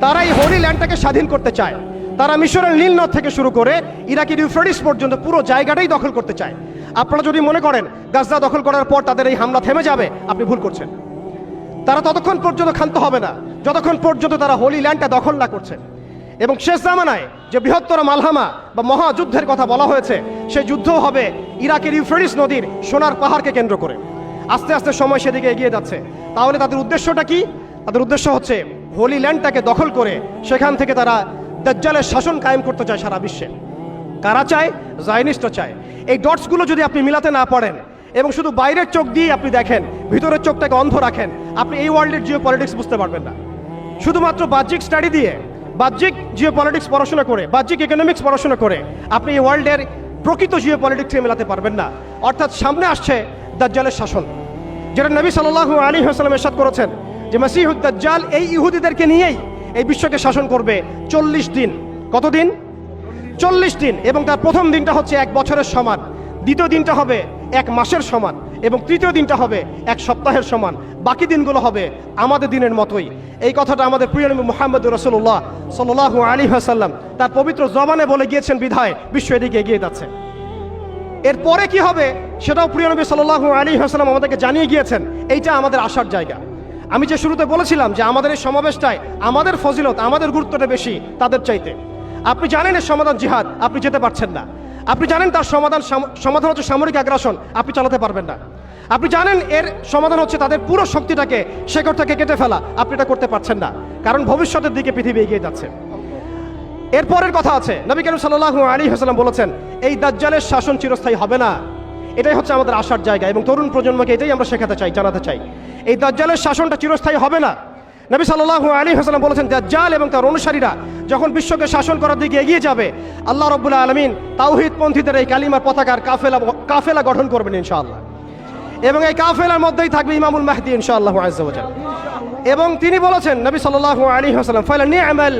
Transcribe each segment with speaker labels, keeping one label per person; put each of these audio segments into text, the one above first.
Speaker 1: তারা এই হোলি ল্যান্ডটাকে স্বাধীন করতে চায়। তারা মিশরের নীলনদ থেকে শুরু করে ইরাকি ইউফ্রেটিস পর্যন্ত পুরো জায়গাটাই দখল করতে চায়। আপনারা যদি মনে করেন গাজা দখল করার পর তাদের এই হামলা থেমে যাবে, আপনি ভুল করছেন। তারা ততক্ষণ পর্যন্ত ক্ষান্ত হবে না, যতক্ষণ পর্যন্ত তারা হোলি ল্যান্ডটা দখল না করছে। এবং শেষ জামানায় যে বৃহত্তর মালহামা বা মহাযুদ্ধের কথা বলা হয়েছে, সেই যুদ্ধ হবে ইরাকের ইউফ্রেটিস নদীর সোনার পাহাড়কে কেন্দ্র করে। আস্তে আস্তে সময় সেদিকে এগিয়ে যাচ্ছে। তাহলে তাদের উদ্দেশ্যটা কি? তাদের উদ্দেশ্য হচ্ছে হোলি ল্যান্ডটাকে দখল করে সেখান থেকে তারা দাজ্জালের শাসন কায়েম করতে চায় সারা বিশ্বে। কারা চায়? জাইনিস্টরা চায়। এই ডটসগুলো যদি আপনি মিলাতে না পারেন এবং শুধু বাইরের চোখ দিয়ে আপনি দেখেন, ভিতরের চোখটাকে অন্ধ রাখেন, আপনি এই ওয়ার্ল্ডের জিও পলিটিক্স বুঝতে পারবেন না। শুধুমাত্র বাহ্যিক স্টাডি দিয়ে, বাহ্যিক জিও পলিটিক্স পড়াশোনা করে, বাহ্যিক ইকোনমিক্স পড়াশোনা করে আপনি এই ওয়ার্ল্ডের প্রকৃত জিও পলিটিক্সকে মেলাতে পারবেন না। অর্থাৎ সামনে আসছে দাজ্জালের শাসন, যেটা নবী সাল্লাল্লাহু আলী হাসলাম এরশাদ করেছেন। যে মাসিহুদ দাজ্জাল এই ইহুদিদেরকে নিয়েই এই বিশ্বকে শাসন করবে চল্লিশ দিন। কতদিন চল্লিশ দিন। এবং তার প্রথম দিনটা হচ্ছে এক বছরের সমান। দ্বিতীয় দিনটা হবে এক মাসের সমান। এবং তৃতীয় দিনটা হবে এক সপ্তাহের সমান। বাকি দিনগুলো হবে আমাদের দিনের মতোই। এই কথাটা আমাদের প্রিয় নবী মোহাম্মদ রসুল্লাহ সাল্লাহ আলী হাসাল্লাম তার পবিত্র জবানে বলে গিয়েছেন, বিধায় বিশ্ব এদিকে এগিয়ে যাচ্ছে। এরপরে কি হবে সেটাও প্রিয় নবী সাল্লাহ আলী হাসলাম আমাদেরকে জানিয়ে গিয়েছেন। এইটা আমাদের আসার জায়গা। আমি যে শুরুতে বলেছিলাম যে আমাদের এই সমাবেশটায় আমাদের ফজিলত, আমাদের গুরুত্বটা বেশি তাদের চাইতে। আপনি জানেন এর সমাধান জিহাদ, আপনি যেতে পারছেন না। আপনি জানেন তার সমাধান সমাধান হচ্ছে সামরিক আগ্রাসন, আপনি চালাতে পারবেন না। আপনি জানেন এর সমাধান হচ্ছে তাদের পুরো শক্তিটাকে থেকে কেটে ফেলা, আপনি এটা করতে পারছেন না। কারণ ভবিষ্যতের দিকে পৃথিবী এগিয়ে যাচ্ছে। এরপরের কথা আছে, নবী করিম সাল্লাহ আলী হাসলাম বলেছেন, এই দাজ্জালের শাসন চিরস্থায়ী হবে না। এটাই হচ্ছে আমাদের আসার জায়গা এবং তরুণ প্রজন্মকে এটাই আমরা শেখাতে চাই, জানাতে চাই। এই দাজ্জালের শাসনটা চিরস্থায়ী হবে না। নবী সাল্লাহ আলী হাসলাম বলেছেন, দাজ্জাল এবং তার অনুসারীরা যখন বিশ্বকে শাসন করার দিকে এগিয়ে যাবে, আল্লাহ রব্বুল্লাহ আলমিন তাওহিদ পন্থীদের এই কালিমার পতাকার কাফেলা কাফেলা গঠন করবেন ইনশাআল্লাহ। এবং এই কাফেলার মধ্যেই থাকবে ইমামুল মাহদি ইনশাআল্লাহ আজ্জাওয়াজাল এবং তিনি বলেছেন, নবী সাল্লাহ আলী হাসালাম সাল্লাল্লাহু আলাইহি ওয়াসাল্লাম, ফালা নি'মাল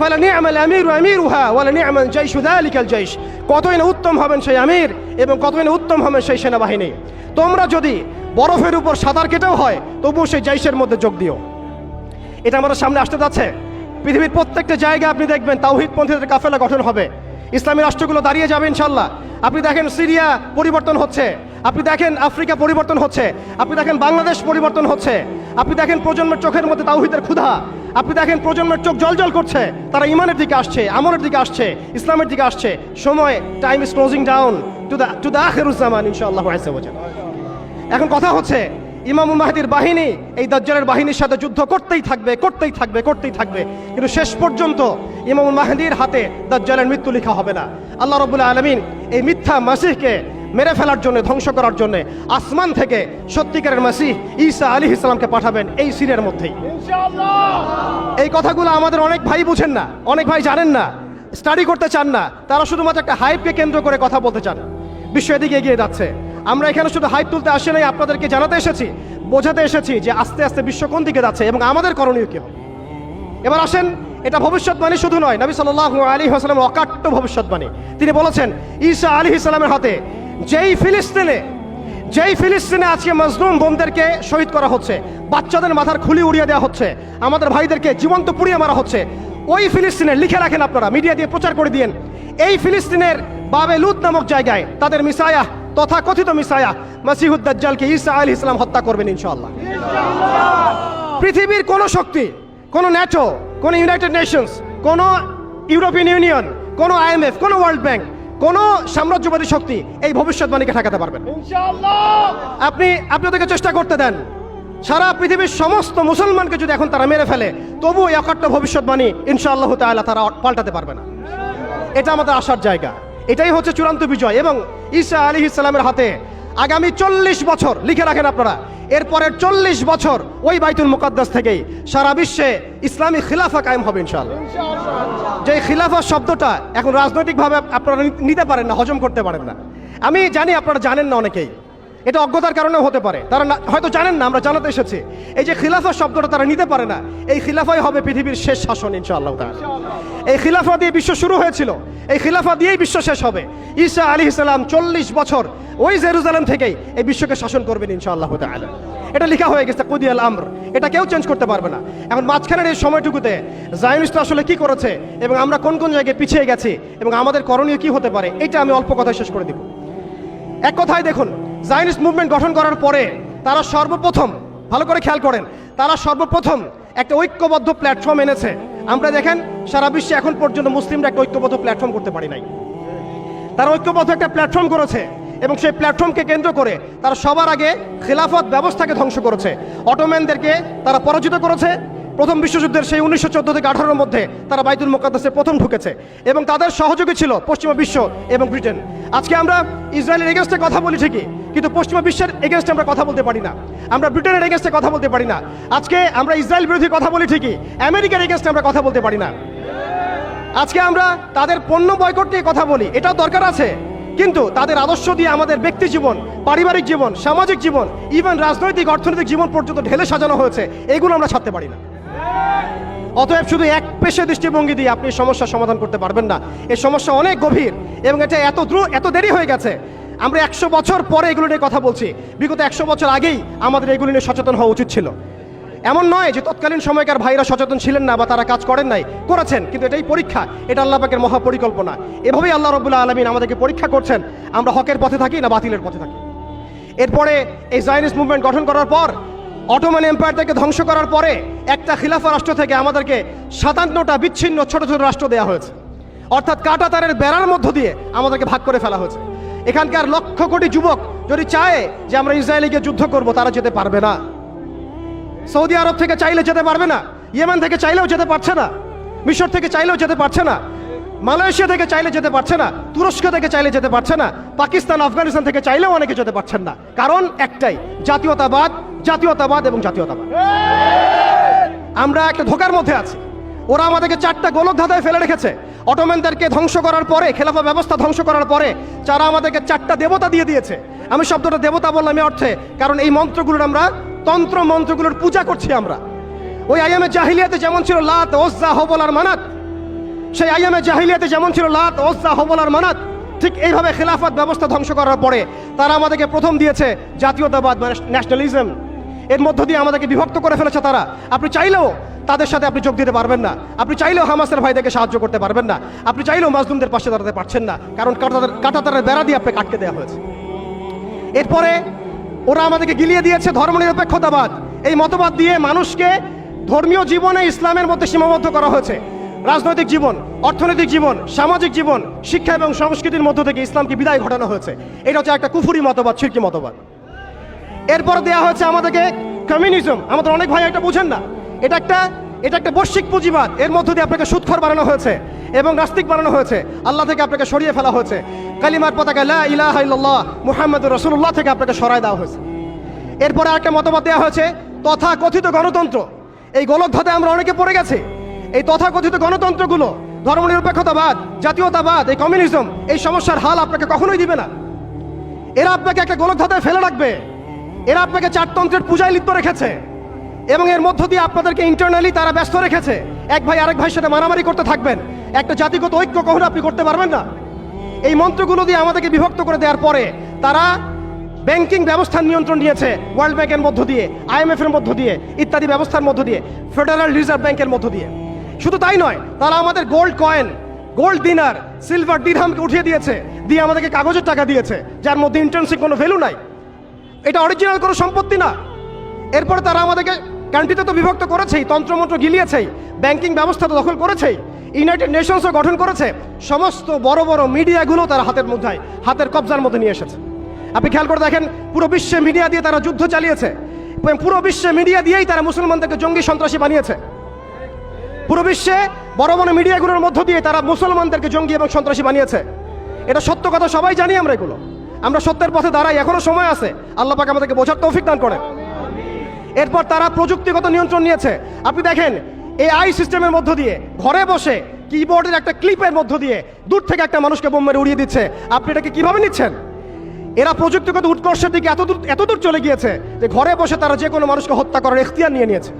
Speaker 1: ফালা নি'মাল আমিরু আমিরুহা, ওয়ালা নি'মাল জাইশু, যালিকাল জাইশ। কতই না উত্তম হবেন সেই আমির এবং কতদিন উত্তম হবে সেই সেনাবাহিনী। তোমরা যদি বরফের উপর সাঁতার কেটেও হয়, তবুও সেই জাইশের মধ্যে যোগ দিও। এটা আমাদের সামনে আসতে যাচ্ছে। পৃথিবীর প্রত্যেকটা জায়গায় আপনি দেখবেন তাওহিদ পন্থীদের কাফেলা গঠন হবে। ইসলামী রাষ্ট্রগুলো দাঁড়িয়ে যাবে ইনশাল্লাহ। আপনি দেখেন সিরিয়া পরিবর্তন হচ্ছে। আপনি দেখেন আফ্রিকা পরিবর্তন হচ্ছে। আপনি দেখেন বাংলাদেশ পরিবর্তন হচ্ছে। আপনি দেখেন প্রজন্মের চোখের মধ্যে তাওহিদের ক্ষুধা। আপনি দেখেন প্রজন্মের চোখ জল করছে। তারা ইমানের দিকে আসছে, আমলের দিকে আসছে, ইসলামের দিকে আসছে। সময় time is closing down to the to the Akheruzzaman ইনশাআল্লাহ এখন কথা হচ্ছে ইমামুল মাহাদির বাহিনী এই দাজ্জালের বাহিনীর সাথে যুদ্ধ করতেই থাকবে করতেই থাকবে করতেই থাকবে। কিন্তু শেষ পর্যন্ত ইমামুল মাহাদির হাতে দাজ্জালের মৃত্যু লেখা হবে না। আল্লাহ রবুল্লাহ আলমিন এই মিথ্যা মাসিহকে মেরে ফেলার জন্য ধ্বংস করার জন্য আসমান থেকে সত্যিকারের মাসিহ ঈসা আলী ইসলামকে পাঠাবেন এই সিনের মধ্যেই। এই কথাগুলো আমাদের অনেক ভাই বুঝেন না অনেক ভাই জানেন না স্টাডি করতে চান না তারা শুধুমাত্র একটা হাইপকে কেন্দ্র করে কথা বলতে চান। বিশ্ব এদিকে এগিয়ে যাচ্ছে। আমরা এখানে শুধু হাইপ তুলতে আসে নাই, আপনাদেরকে জানাতে এসেছি, বোঝাতে এসেছি যে আস্তে আস্তে বিশ্ব কোন দিকে যাচ্ছে এবং আমাদের করণীয় কি হবে। এবার আসেন, এটা ভবিষ্যৎবাণী শুধু নয়, নবী সাল্লাহ আলী হাসলাম অকাট্য ভবিষ্যৎবাণী। তিনি বলেছেন, ঈসা আলী ইসলামের হাতে যেই ফিলিস্তিনে যেই ফিলিস্তিনে আজকে মজলুম বোনদেরকে শহীদ করা হচ্ছে, বাচ্চাদের মাথার খুলি উড়িয়ে দেওয়া হচ্ছে, আমাদের ভাইদেরকে জীবন্ত পুড়িয়ে মারা হচ্ছে, ওই ফিলিস্তিনে লিখে রাখেন আপনারা, মিডিয়া দিয়ে প্রচার করে দিয়েন, এই ফিলিস্তিনের বাবে লুত নামক জায়গায় তাদের মিসায়া তথা কথিত মিসায়া মাসিহুদ্দাজ্জালকে ঈসা আলী ইসলাম হত্যা করবেন ইনশাআল্লাহ। পৃথিবীর কোনো শক্তি কোনো ন্যাটো কোনো ইউনাইটেড নেশনস কোনো ইউরোপিয়ান ইউনিয়ন কোনো আইএমএফ কোনো ওয়ার্ল্ড ব্যাংক কোনো সাম্রাজ্যবাদী শক্তি এই ভবিষ্যৎবাণীকে ঠেকাতে পারবেন। আপনি আপনি ওদেরকে চেষ্টা করতে দেন। সারা পৃথিবীর সমস্ত মুসলমানকে যদি এখন তারা মেরে ফেলে তবু এই অকাট্য ভবিষ্যৎবাণী ইনশাআল্লাহ তাআলা তারা পাল্টাতে পারবে না। এটা আমাদের আসার জায়গা। এটাই হচ্ছে চূড়ান্ত বিজয় এবং ঈসা আলী ইসলামের হাতে আগামী চল্লিশ বছর, লিখে রাখেন আপনারা, এরপরের চল্লিশ বছর ওই বাইতুল মুকাদ্দাস থেকেই সারা বিশ্বে ইসলামী খিলাফা কায়েম হবে ইনশাআল্লাহ। যে খিলাফা শব্দটা এখন রাজনৈতিকভাবে আপনারা নিতে পারেন না, হজম করতে পারেন না। আমি জানি আপনারা জানেন না অনেকেই এটা অজ্ঞতার কারণেও হতে পারে। তারা হয়তো জানেন না, আমরা জানাতে এসেছি। এই যে খিলাফা শব্দটা তারা নিতে পারে না, এই খিলাফাই হবে পৃথিবীর শেষ শাসন, ইনশাআল্লাহ এই খিলাফা দিয়ে বিশ্ব শুরু হয়েছিল। এই খিলাফা দিয়েই বিশ্ব শেষ হবে। ঈসা আলী ইসলাম চল্লিশ বছর ওই জেরুজালেম থেকেই এই বিশ্বকে শাসন করবেন, ইনশাআল্লাহ তাআলা। এটা লেখা হয়ে গেছে কুদিয়াল আমর। এটা কেউ চেঞ্জ করতে পারবে না। এখন মাঝখানের এই সময়টুকুতে জায়নিস্ট আসলে কি করেছে এবং আমরা কোন কোন জায়গায় পিছিয়ে গেছি এবং আমাদের করণীয় কি হতে পারে, এটা আমি অল্প কথায় শেষ করে দিব। এক কথায় দেখুন জাইনিস্ট মুভমেন্ট গঠন করার পরে তারা সর্বপ্রথম, ভালো করে খেয়াল করেন, তারা সর্বপ্রথম একটা ঐক্যবদ্ধ প্ল্যাটফর্ম এনেছে। আমরা দেখেন, সারা বিশ্বে এখন পর্যন্ত মুসলিমরা একটা ঐক্যবদ্ধ প্ল্যাটফর্ম করতে পারি নাই। তারা ঐক্যবদ্ধ একটা প্ল্যাটফর্ম করেছে এবং সেই প্ল্যাটফর্মকে কেন্দ্র করে তারা সবার আগে খেলাফত ব্যবস্থাকে ধ্বংস করেছে। অটোম্যানদেরকে তারা পরাজিত করেছে। প্রথম বিশ্বযুদ্ধের সেই উনিশশো চোদ্দ থেকে আঠারোর মধ্যে তারা বাইতুল মোকাদ্দাসে প্রথম ঢুকেছে এবং তাদের সহযোগী ছিল পশ্চিমা বিশ্ব এবং ব্রিটেন। আজকে আমরা ইসরায়েলের এগেনস্টে কথা বলি ঠিকই কিন্তু পশ্চিমা বিশ্বের এগেনস্টে আমরা কথা বলতে পারি না। আমরা ব্রিটেনের এগেনস্টে কথা বলতে পারি না। আজকে আমরা ইসরায়েল বিরোধী কথা বলি ঠিকই, আমেরিকার এগেনস্টে আমরা কথা বলতে পারি না। আজকে আমরা তাদের পণ্য বয়কট নিয়ে কথা বলি, এটাও দরকার আছে। কিন্তু তাদের আদর্শ দিয়ে আমাদের ব্যক্তি জীবন, পারিবারিক জীবন, সামাজিক জীবন ইভেন রাজনৈতিক, অর্থনৈতিক জীবন পর্যন্ত ঢেলে সাজানো হয়েছে, এগুলো আমরা ছাড়তে পারি না। অতএব শুধু এক পেশে দৃষ্টিভঙ্গি দিয়ে আপনি এই সমস্যার সমাধান করতে পারবেন না। এই সমস্যা অনেক গভীর এবং এটা এত দ্রুত এত দেরি হয়ে গেছে আমরা একশো বছর পরে এগুলো নিয়ে কথা বলছি। বিগত একশো বছর আগেই আমাদের এগুলো নিয়ে সচেতন হওয়া উচিত ছিল। এমন নয় যে তৎকালীন সময়কার ভাইরা সচেতন ছিলেন না বা তারা কাজ করেন নাই, করেছেন, কিন্তু এটাই পরীক্ষা। এটা আল্লাহ পাকের মহাপরিকল্পনা। এভাবেই আল্লাহ রবুল্লাহ আলমিন আমাদেরকে পরীক্ষা করছেন, আমরা হকের পথে থাকি না বাতিলের পথে থাকি। এরপরে এই জাইনিস মুভমেন্ট গঠন করার পর অটোমান এম্পায়ার থেকে ধ্বংস করার পরে একটা খিলাফা রাষ্ট্র থেকে আমাদেরকে সাতান্নটা বিচ্ছিন্ন ছোট ছোট রাষ্ট্র দেওয়া হয়েছে। অর্থাৎ কাটা তারের বেড়ার মধ্য দিয়ে আমাদেরকে ভাগ করে ফেলা হয়েছে। এখানকার লক্ষ কোটি যুবক যদি চায় যে আমরা ইসরায়েলে গিয়ে যুদ্ধ করব, তারা যেতে পারবে না। সৌদি আরব থেকে চাইলে যেতে পারবে না, ইয়েমেন থেকে চাইলেও যেতে পারছে না, মিশর থেকে চাইলেও যেতে পারছে না, মালয়েশিয়া থেকে চাইলে যেতে পারছে না, তুরস্ক থেকে চাইলে যেতে পারছে না, পাকিস্তান, আফগানিস্তান থেকে চাইলেও অনেকে যেতে পারছেন না। কারণ একটাই, জাতীয়তাবাদ জাতীয়তাবাদ এবং জাতীয়তাবাদ। আমরা একটা ধোকার মধ্যে আছি। ওরা আমাদেরকে চারটা গোলক ধাঁধায় ফেলে রেখেছে। অটোম্যানদেরকে ধ্বংস করার পরে খেলাফা ব্যবস্থা ধ্বংস করার পরে যারা আমাদেরকে চারটা দেবতা দিয়ে দিয়েছে। আমি শব্দটা দেবতা বললাম এই অর্থে, কারণ এই মন্ত্রগুলোর আমরা, তন্ত্র মন্ত্রগুলোর পূজা করছি আমরা। ওই আইএমএ জাহিলিয়াতে যেমন ছিল লাত, ওজ্জা, হবল আর মানাত। সেই আইএমএ জাহিলিয়াতে যেমন ছিল লাত, ওজ্জা, হবল আর মানাত, ঠিক এইভাবে খেলাফত ব্যবস্থা ধ্বংস করার পরে তারা আমাদেরকে প্রথম দিয়েছে জাতীয়তাবাদ মানে ন্যাশনালিজম। এর মধ্য দিয়ে আমাদেরকে বিভক্ত করে ফেলেছে তারা। আপনি চাইলেও তাদের সাথে আপনি যোগ দিতে পারবেন না। আপনি চাইলেও হামাসের ভাইদেরকে সাহায্য করতে পারবেন না। আপনি চাইলেও মাজলুমদের পাশে দাঁড়াতে পারছেন না। কারণ কাটাতারের কাটাতারের বেড়া দিয়ে আপনাকে আটকে দেওয়া হয়েছে। এরপরে ওরা আমাদেরকে গিলিয়ে দিয়েছে ধর্মনিরপেক্ষতাবাদ। এই মতবাদ দিয়ে মানুষকে ধর্মীয় জীবনে ইসলামের মধ্যে সীমাবদ্ধ করা হয়েছে। রাজনৈতিক জীবন, অর্থনৈতিক জীবন, সামাজিক জীবন, শিক্ষা এবং সংস্কৃতির মধ্য থেকে ইসলামকে বিদায় ঘটানো হয়েছে। এটা হচ্ছে একটা কুফুরি মতবাদ ছিরকি মতবাদ। এরপর দেওয়া হয়েছে আমাদেরকে কমিউনিজম আমাদের অনেক ভাই এটা বুঝেন না। এটা একটা এটা একটা বৈশ্বিক পুঁজিবাদ। এর মধ্য দিয়ে আপনাকে সুৎখর বানানো হয়েছে এবং নাস্তিক বানানো হয়েছে। আল্লাহ থেকে আপনাকে সরিয়ে ফেলা হয়েছে। কালিমার পতাকা, লা মুহাম্মদুর রাসূলুল্লাহ থেকে আপনাকে সরায় দেওয়া হয়েছে। এরপরে একটা মতবাদ দেওয়া হয়েছে তথা কথিত গণতন্ত্র এই গোলকধাতে আমরা অনেকে পড়ে গেছি। এই তথাকথিত গণতন্ত্রগুলো, ধর্মনিরপেক্ষতাবাদ, জাতীয়তাবাদ, এই কমিউনিজম এই সমস্যার হাল আপনাকে কখনোই দিবে না। এরা আপনাকে একটা গোলকধাতায় ফেলে রাখবে। এরা আপনাকে চারতন্ত্রের পূজায় লিপ্ত রেখেছে। এবং এর মধ্য দিয়ে আপনাদেরকে ইন্টারনালি তারা ব্যস্ত রেখেছে। এক ভাই আরেক ভাইয়ের সাথে মারামারি করতে থাকবেন। একটা জাতিগত ঐক্য কখনো আপনি করতে পারবেন না। এই মন্ত্রগুলো দিয়ে আমাদেরকে বিভক্ত করে দেওয়ার পরে তারা ব্যাংকিং ব্যবস্থার নিয়ন্ত্রণ নিয়েছে ওয়ার্ল্ড ব্যাংকের মধ্য দিয়ে আইএমএফ এর মধ্য দিয়ে, ইত্যাদি ব্যবস্থার মধ্য দিয়ে ফেডারেল রিজার্ভ ব্যাংকের মধ্য দিয়ে। শুধু তাই নয়, তারা আমাদের গোল্ড কয়েন গোল্ড দিনার সিলভার ডিরহামকে উঠিয়ে দিয়েছে, দিয়ে আমাদেরকে কাগজের টাকা দিয়েছে, যার মধ্যে ইন্টার্নশিপ কোনো ভ্যালু নাই। এটা অরিজিনাল কোনো সম্পত্তি না। এরপরে তারা আমাদেরকে কান্ট্রিতে তো বিভক্ত করেছেই, তন্ত্রমন্ত্র গিলিয়েছেই ব্যাংকিং ব্যবস্থা তো দখল করেছেই ইউনাইটেড নেশনসও গঠন করেছে, সমস্ত বড় বড় মিডিয়াগুলো তারা হাতের মধ্যে হাতের কবজার মধ্যে নিয়ে এসেছে। আপনি খেয়াল করে দেখেন, পুরো বিশ্বে মিডিয়া দিয়ে তারা যুদ্ধ চালিয়েছে পুরো বিশ্বে মিডিয়া দিয়েই তারা মুসলমানদেরকে জঙ্গি সন্ত্রাসী বানিয়েছে। পুরো বিশ্বে বড় বড় মিডিয়াগুলোর মধ্য দিয়ে তারা মুসলমানদেরকে জঙ্গি এবং সন্ত্রাসী বানিয়েছে। এটা সত্য কথা সবাই জানি আমরা এগুলো। আমরা সত্যের পথে দাঁড়াই, এখনও সময় আছে। আল্লাহ পাক আমাদেরকে বোঝার তৌফিক দান করেন। এরপর তারা প্রযুক্তিগত নিয়ন্ত্রণ নিয়েছে। আপনি দেখেন এই আই সিস্টেমের মধ্য দিয়ে ঘরে বসে কিবোর্ডের একটা ক্লিপের মধ্য দিয়ে দূর থেকে একটা মানুষকে বোম মেরে উড়িয়ে দিচ্ছে। আপনি এটাকে কীভাবে নিচ্ছেন? এরা প্রযুক্তিগত উৎকর্ষের দিকে এতদূর এতদূর চলে গিয়েছে যে ঘরে বসে তারা যে কোনো মানুষকে হত্যা করার এখতিয়ার নিয়ে নিয়েছে।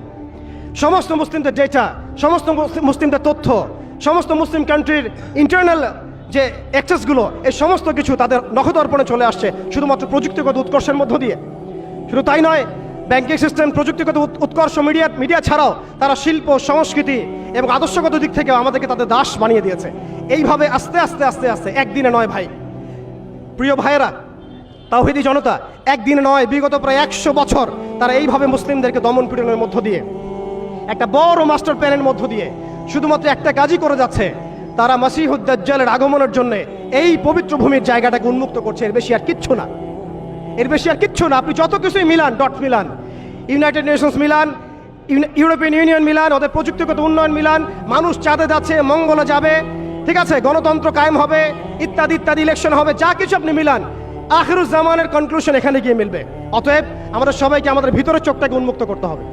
Speaker 1: সমস্ত মুসলিমদের ডেটা সমস্ত মুসলিম- মুসলিমদের তথ্য, সমস্ত মুসলিম কান্ট্রির ইন্টারনাল যে অ্যাক্সেসগুলো এই সমস্ত কিছু তাদের নখদর্পণে চলে আসছে শুধুমাত্র প্রযুক্তিগত উৎকর্ষের মধ্য দিয়ে। শুধু তাই নয় ব্যাংকিং সিস্টেম প্রযুক্তিগত উৎকর্ষ মিডিয়া মিডিয়া ছাড়াও তারা শিল্প, সংস্কৃতি এবং আদর্শগত দিক থেকে আমাদেরকে তাদের দাস বানিয়ে দিয়েছে। এইভাবে আস্তে আস্তে আস্তে আস্তে, একদিনে নয় ভাই। প্রিয় ভাইয়েরা, তাওহিদি জনতা, একদিনে নয়, বিগত প্রায় একশো বছর তারা এইভাবে মুসলিমদেরকে দমন পীড়নের মধ্য দিয়ে, একটা বড় মাস্টার প্ল্যানের মধ্য দিয়ে, শুধুমাত্র একটা কাজই করে যাচ্ছে তারা মাসিহুদ্দাজ্জালের আগমনের জন্য এই পবিত্র ভূমির জায়গাটাকে উন্মুক্ত করছে। এর বেশি আর কিচ্ছু না। এর বেশি আর কিচ্ছু না। আপনি যত কিছুই মিলান, ডট মিলান, ইউনাইটেড নেশনস মিলান ইউরোপিয়ান ইউনিয়ন মিলান, ওদের প্রযুক্তিগত উন্নয়ন মিলান, মানুষ চাঁদে যাচ্ছে, মঙ্গলে যাবে, ঠিক আছে? গণতন্ত্র কায়েম হবে, ইত্যাদি ইত্যাদি ইলেকশন হবে, যা কিছু আপনি মিলান আখিরুজ্জামানের কনক্লুশন এখানে গিয়ে মিলবে। অতএব আমাদের সবাইকে আমাদের ভিতরের চোখটাকে উন্মুক্ত করতে হবে।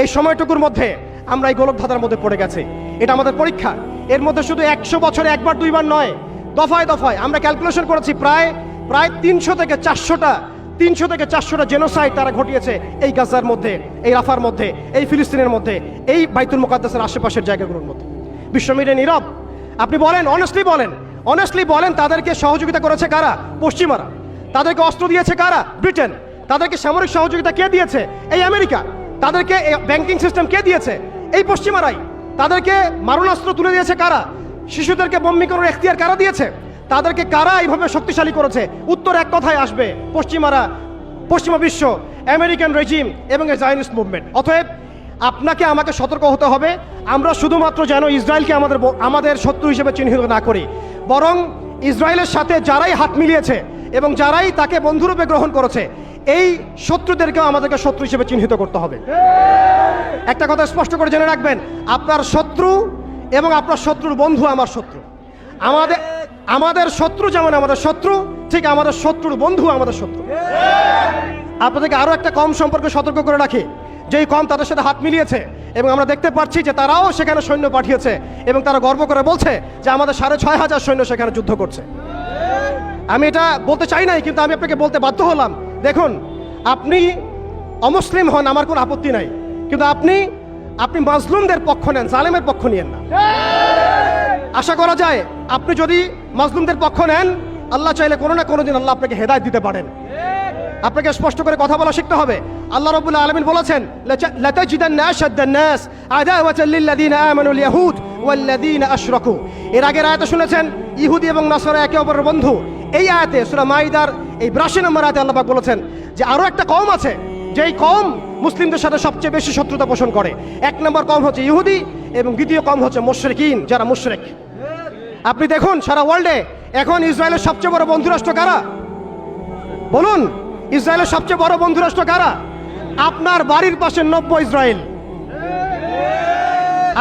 Speaker 1: এই সময়টুকুর মধ্যে আমরা এই গোলক ধাঁধার মধ্যে পড়ে গেছি। এটা আমাদের পরীক্ষা। এর মধ্যে শুধু একশো বছরে একবার, দুইবার নয়, দফায় দফায় আমরা ক্যালকুলেশন করেছি প্রায় প্রায় তিনশো থেকে চারশোটা, তিনশো থেকে চারশোটা জেনোসাইড তারা ঘটিয়েছে এই গাজার মধ্যে, এই রাফার মধ্যে, এই ফিলিস্তিনের মধ্যে, এই বাইতুল মুকাদ্দাসের আশেপাশের জায়গাগুলোর মধ্যে। বিশ্ব মিডিয়া নীরব। আপনি বলেন অনেস্টলি বলেন অনেস্টলি বলেন, তাদেরকে সহযোগিতা করেছে কারা? পশ্চিমারা। তাদেরকে অস্ত্র দিয়েছে কারা? ব্রিটেন। তাদেরকে সামরিক সহযোগিতা কে দিয়েছে? এই আমেরিকা। তাদেরকে ব্যাংকিং সিস্টেম কে দিয়েছে? এই পশ্চিমারাই। তাদেরকে মারণাস্ত্র তুলে দিয়েছে কারা? শিশুদেরকে বম্মি করার এখতিয়ার কারা দিয়েছে? তাদেরকে কারা এইভাবে শক্তিশালী করেছে? উত্তর এক কথায় আসবে, পশ্চিমারা, পশ্চিমা বিশ্ব, আমেরিকান রেজিম এবং এ জাইনিস্ট মুভমেন্ট। অতএব আপনাকে আমাকে সতর্ক হতে হবে, আমরা শুধুমাত্র যেন ইসরায়েলকে আমাদের আমাদের শত্রু হিসেবে চিহ্নিত না করি। বরং ইসরায়েলের সাথে যারাই হাত মিলিয়েছে এবং যারাই তাকে বন্ধুরূপে গ্রহণ করেছে এই শত্রুদেরকেও আমাদেরকে শত্রু হিসেবে চিহ্নিত করতে হবে। একটা কথা স্পষ্ট করে জেনে রাখবেন, আপনার শত্রু এবং আপনার শত্রুর বন্ধু আমার শত্রু। আমাদের আমাদের শত্রু যেমন আমাদের শত্রু, ঠিক আমাদের শত্রুর বন্ধু আমাদের শত্রু। আপনাদেরকে আরও একটা কম সম্পর্কে সতর্ক করে রাখি, যেই কম তাদের সাথে হাত মিলিয়েছে এবং আমরা দেখতে পাচ্ছি যে তারাও সেখানে সৈন্য পাঠিয়েছে এবং তারা গর্ব করে বলছে যে আমাদের সাড়ে ছয় হাজার সৈন্য সেখানে যুদ্ধ করছে। আমি এটা বলতে চাই নাই, কিন্তু আমি আপনাকে বলতে বাধ্য হলাম দেখুন, আপনি অমুসলিম হন, আমার কোনো আপত্তি নাই। কিন্তু আপনি আপনি মাজলুমদের পক্ষ নেন, জালেমের পক্ষ নিয়েন না। আশা করা যায়, আপনি যদি মাজলুমদের পক্ষ নেন, আল্লাহ চাইলে কোনো না কোনো দিন আল্লাহ আপনাকে হেদায়ত দিতে পারেন। আপনাকে স্পষ্ট করে কথা বলা শিখতে হবে। আল্লাহ রবুল্লা আলামিন বলেছেন এর আগের আয়তে শুনেছেন, ইহুদি এবং নাসরা একে অপরের বন্ধু। এই আয়াতে সূরা মাইদার এই 82 নম্বর আয়াতে আল্লাহ পাক বলেছেন যে আরও একটা কম আছে, যেই কম মুসলিমদের সাথে সবচেয়ে বেশি শত্রুতা পোষণ করে। এক নম্বর কম হচ্ছে ইহুদি এবং দ্বিতীয় কম হচ্ছে মুশরিকিন, যারা মুশরিক। আপনি দেখুন, সারা ওয়ার্ল্ডে এখন ইসরায়েলের সবচেয়ে বড় বন্ধুরাষ্ট্র কারা? বলুন, ইসরায়েলের সবচেয়ে বড় বন্ধুরাষ্ট্র কারা? আপনার বাড়ির পাশে নব্য ইসরায়েল।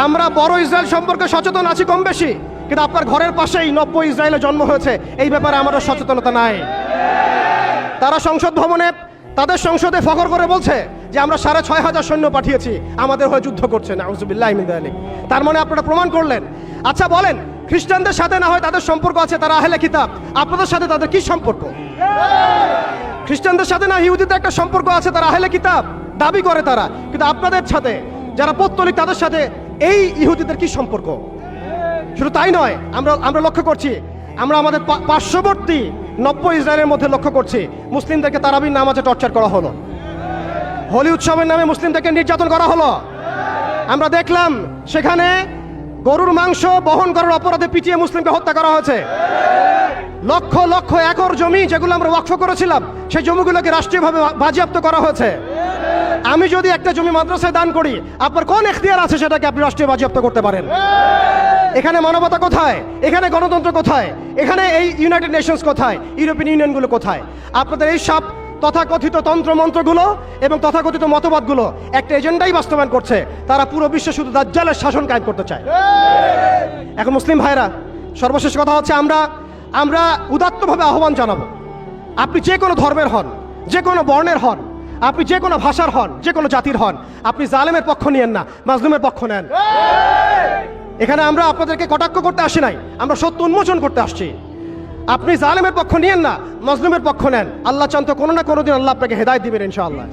Speaker 1: আমরা বড় ইসরায়েল সম্পর্কে সচেতন আছি কম বেশি। কিন্তু আপনার ঘরের পাশেই নব্য ইসরায়েলে জন্ম হয়েছে। এই ব্যাপারে আমাদের সচেতনতা নাই। তারা সংসদ ভবনে, তাদের সংসদে ফখর করে বলছে যে আমরা সাড়ে ছয় হাজার সৈন্য পাঠিয়েছি, আমাদের হয়ে যুদ্ধ করছে, নাউজুবিল্লাহ আলী তার মানে আপনারা প্রমাণ করলেন। আচ্ছা বলেন, খ্রিস্টানদের সাথে না হয় তাদের সম্পর্ক আছে, তারা আহলে কিতাব। আপনাদের সাথে তাদের কি সম্পর্ক? খ্রিস্টানদের সাথে না ইহুদিদের একটা সম্পর্ক আছে, তারা আহলে কিতাব? দাবি করে তারা। কিন্তু আপনাদের সাথে, যারা পত্তলিক, তাদের সাথে এই ইহুদিদের কি সম্পর্ক? শুধু তাই নয়, আমরা আমরা লক্ষ্য করছি, আমরা আমাদের পার্শ্ববর্তী নব্য ইসরায়েলের মধ্যে লক্ষ্য করছি, মুসলিমদেরকে তারাবির নামাজে টর্চার করা হলো। হোলি উৎসবের নামে মুসলিমদেরকে নির্যাতন করা হলো। আমরা দেখলাম, সেখানে গরুর মাংস বহন করার অপরাধে পিটিয়ে মুসলিমকে হত্যা করা হয়েছে। লক্ষ লক্ষ একর জমি যেগুলো আমরা ওয়াকফ করেছিলাম, সেই জমিগুলোকে রাষ্ট্রীয়ভাবে বাজেয়াপ্ত করা হয়েছে। আমি যদি একটা জমি মাদ্রাসায় দান করি, আপনার কোন এখতিয়ার আছে সেটাকে আপনি রাষ্ট্রীয় বাজেয়াপ্ত করতে পারেন? এখানে মানবতা কোথায়? এখানে গণতন্ত্র কোথায়? এখানে এই ইউনাইটেড নেশনস কোথায়? ইউরোপিয়ান ইউনিয়নগুলো কোথায়? আপনাদের এই সব তথাকথিত তন্ত্র মন্ত্রগুলো এবং তথাকথিত মতবাদগুলো একটা এজেন্ডাই বাস্তবায়ন করছে। তারা পুরো বিশ্বে শুধু দাজ্জালের শাসন কায়েম করতে চায়। এখন মুসলিম ভাইরা সর্বশেষ কথা হচ্ছে আমরা আমরা উদাত্তভাবে আহ্বান জানাব। আপনি যে কোনো ধর্মের হন, যে কোনো বর্ণের হন আপনি যে কোনো ভাষার হন, যে কোনো জাতির হন, আপনি জালেমের পক্ষ নিয়েন না, মাজলুমের পক্ষ নেন। এখানে আমরা আপনাদেরকে কটাক্ষ করতে আসি নাই, আমরা সত্য উন্মোচন করতে আসছি। আপনি জালেমের পক্ষ নিয়েন না, মজলুমের পক্ষ নেন। আল্লাহ চান তো কোনো না কোনো দিন আল্লাহ আপনাকে হেদায় দিবেন, ইনশাআল্লাহ।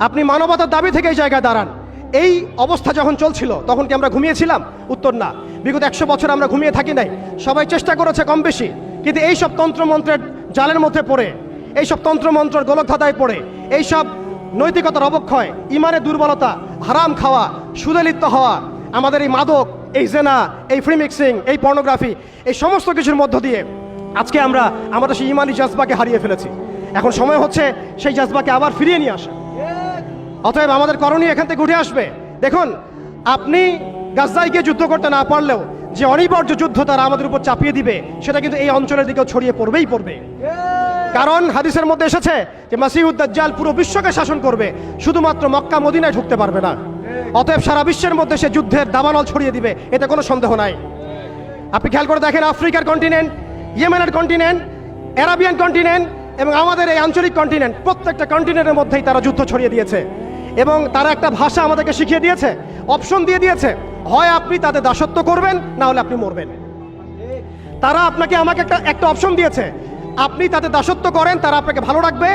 Speaker 1: আপনি মানবতার দাবি থেকে এই জায়গায় দাঁড়ান। এই অবস্থা যখন চলছিল, তখন কি আমরা ঘুমিয়েছিলাম? উত্তর না। বিগত একশো বছর আমরা ঘুমিয়ে থাকি নাই। সবাই চেষ্টা করেছে কম বেশি। কিন্তু এই সব তন্ত্রমন্ত্রের জালের মধ্যে পড়ে এই সব তন্ত্রমন্ত্রের গোলকধাঁধায় পড়ে। এইসব নৈতিকতার অবক্ষয়, ইমানের দুর্বলতা, হারাম খাওয়া, সুদে লিপ্ত হওয়া, আমাদের এই মাদক, এই জেনা, এই ফ্রি মিক্সিং এই পর্নোগ্রাফি এই সমস্ত কিছুর মধ্য দিয়ে আজকে আমরা আমাদের সেই ইমানি জাজবাকে হারিয়ে ফেলেছি। এখন সময় হচ্ছে সেই জাজবাকে আবার ফিরিয়ে নিয়ে আসা। অতএব আমাদের করণীয় এখান থেকে উঠে আসবে। দেখুন, আপনি গাজায় গিয়ে যুদ্ধ করতে না পারলেও যে অনিবার্য যুদ্ধ তারা আমাদের উপর চাপিয়ে দিবে, সেটা কিন্তু এই অঞ্চলের দিকেও ছড়িয়ে পড়বেই পড়বে। কারণ হাদিসের মধ্যে এসেছে যে মাসিউদ্দাজ্জাল পুরো বিশ্বকে শাসন করবে, শুধুমাত্র মক্কা, মদিনায় ঢুকতে পারবে না। অতএব সারা বিশ্বের মধ্যে সে যুদ্ধের দাবানল ছড়িয়ে দিবে, এতে কোনো সন্দেহ নাই। আপনি খেয়াল করে দেখেন আফ্রিকার কন্টিনেন্ট, ইয়েমেনের কন্টিনেন্ট, অ্যারাবিয়ান কন্টিনেন্ট এবং আমাদের এই আঞ্চলিক কন্টিনেন্ট, প্রত্যেকটা কন্টিনেন্টের মধ্যেই তারা যুদ্ধ ছড়িয়ে দিয়েছে। এবং তারা একটা ভাষা আমাদেরকে শিখিয়ে দিয়েছে, অপশন দিয়ে দিয়েছে, হয় আপনি তাদের দাসত্ব করবেন, না হলে আপনি মরবেন। তারা আপনাকে আমাকে একটা একটা অপশন দিয়েছে আপনি তাদের দাসত্ব করেন, তারা আপনাকে ভালো রাখবে।